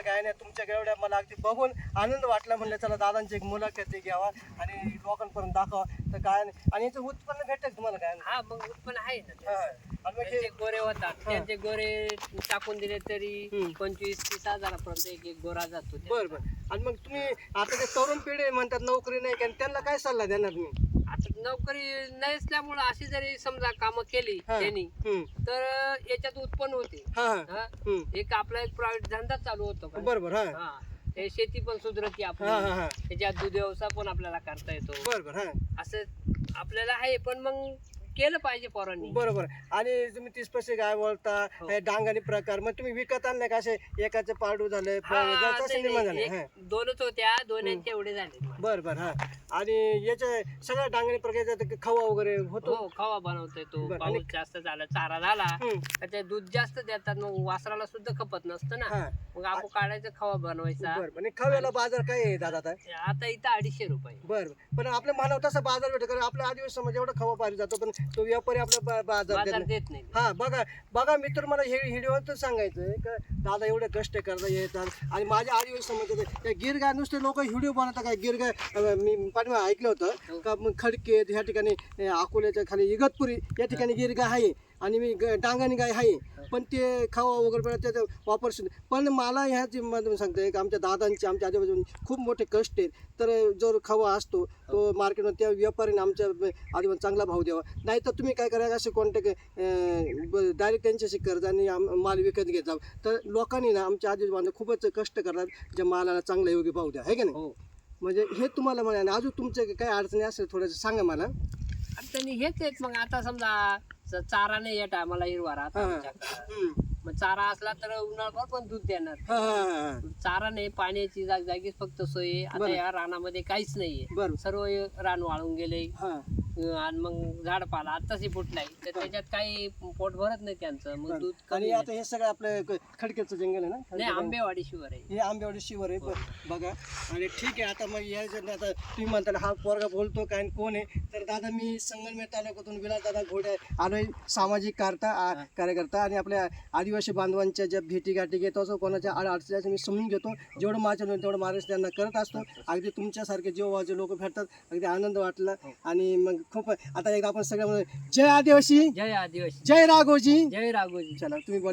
आपलं काय नाही तुमच्या एवढ्या मला अगदी बघून आनंद वाटला म्हणलं चला दादांची एक मुलाखत घ्यावा आणि लोकांपर्यंत दाखवा तर काय नाही आणि याचं उत्पन्न भेटेल तुम्हाला काय नाही हा मग उत्पन्न आहे ना हा. त्याचं. आणि मग त्यांचे हे गोरे होतात त्यांचे गोरे टाकून दिले तरी. पंचवीस तीस हजारापर्यंत एक एक गोरा जातो त्याचा. बरं बरं आणि मग तुम्ही आता ते तरुण पिढी म्हणतात नोकरी नाही कारण त्यांना काय सल्ला देणार तुम्ही नोकरी नसल्यामुळं अशी जरी समजा कामं केली हा. त्यांनी हम्म. तर याच्यात उत्पन्न होते. हा हा. हा? हम्म. एक आपला एक प्रायव्हेट धंदा चालू होतो का? बरं बरं हा. हा ते शेती पण सुधरती आपली. हा हा त्याच्यात दूध व्यवसाय पण आपल्याला करता येतो. बरं बरं हा. असं आपल्याला आहे पण मग केलं पाहिजे पोरांनी. बरोबर. आणि तुम्ही तीस पैसे गाय वळता हो. हे डांगानी प्रकार मग तुम्ही विकत आणले का? असे एकाचे पाडू झाले हा, नाही, नाही, एक- दोनच होत्या दोन्यांचे एवढे झाले बर बर हा. आणि याचे सगळ्या डांगणी प्रकारचे खवा वगैरे होतो. हो खवा बनवता येतो बरं, आणि- पाऊस जास्त झाला चारा झाला हम्म. तर ते दूध जास्त देतात मग वासराला सुद्धा खपत नसतं ना. मग आपण काढायचं खवा बनवायचा. बर आणि खव्याला बाजार काय आहे दादा आता? आता इथं अडीचशे रुपये. बर पण आपल्या मानव तसा बाजार भेटतो कारण आपल्या आदिवासी समाज एवढा खवा पाहिजे जातो पण तो व्यापारी आपला बा- बाजार देत बाजार नाही. देत नाही. हा बघा बघा मित्र मला हे व्हिडिओ सांगायचं का दादा एवढे कष्ट करता येतात. आणि माझ्या आदिवासी समाजात त्या गिर गाय नुसते लोक व्हिडिओ बनवतात काय गिर गाय अं, मी पाठीमा ऐकलं होतं का मग खडके ह्या ठिकाणी अकोल्याच्या खाली इगतपुरी या ठिकाणी गिर गाय आहे आणि मी ग- डांगानी गाय आहे. पण ते खावा वगैरे त्याचा वापर पण मला ह्याची मधून सांगते की आमच्या दादांचे आमच्या आजूबाजून खूप मोठे कष्ट आहेत. तर जो खवा असतो तो मार्केटमध्ये त्या व्यापारीने आमच्या आजूबाजूला चांगला भाव द्यावा. नाही तर तुम्ही काय करायचं असे कॉन्टॅक्ट डायरेक्ट त्यांच्याशी कर्ज आणि माल विकत घेत जावं. तर लोकांनी ना आमच्या आजूबाजूला खूपच कष्ट करतात ज्या मालाला चांगला योग्य भाव द्या. आहे का नाही? हो. म्हणजे हे तुम्हाला म्हणा आणि अजून तुमच्या काही अडचणी असेल थोडंसं सांगा मला अडचणी हेच आहेत मग आता समजा स- चारा नाही या टायमाला हिरवा राहत हा. आमच्याकडं. हम्म. मग चारा असला तर उन्हाळभर पण दूध देणार हा हा हा, हा चारा नाही पाण्याची जाग जागीच फक्त सोय आहे. आता बरं. या रानामध्ये काहीच नाहीये बरं सर्व रान वाळून गेले हा आणि मग झाडपाला आताच फुटलाय तर त्याच्यात काही पोट भरत नाही त्यांचं. मग दूध. आणि कमी आता हे सगळं आपलं क- खडकेचं जंगल आहे ना? नाही. आंबेवाडी शिवर आहे. हे आंबेवाडी शिवर आहे. ब- बघा. आणि ठीक आहे आता मग या जण- आता तुम्ही म्हणता हा पोरगा बोलतो काय आणि कोण आहे? तर दादा मी संगमनेर तालुक्यातून विलास दादा घोडे आलोय सामाजिक करता आ- कार्यकर्ता आणि आपल्या आदिवासी बांधवांच्या ज्या भेटी गाठी घेतो असो कोणाच्या आड अडचणी असो मी समजून घेतो. जेवढं माझ्या होईल तेवढं मार्गदर्शन त्यांना करत असतो. अगदी तुमच्यासारखे जेव्हा लोक भेटतात. अगदी आनंद वाटला. आणि मग खूप आता एकदा आपण सगळ्या जय आदिवासी. जय आदिवासी. जय राघोजी जय राघोजी चला तुम्ही बोला.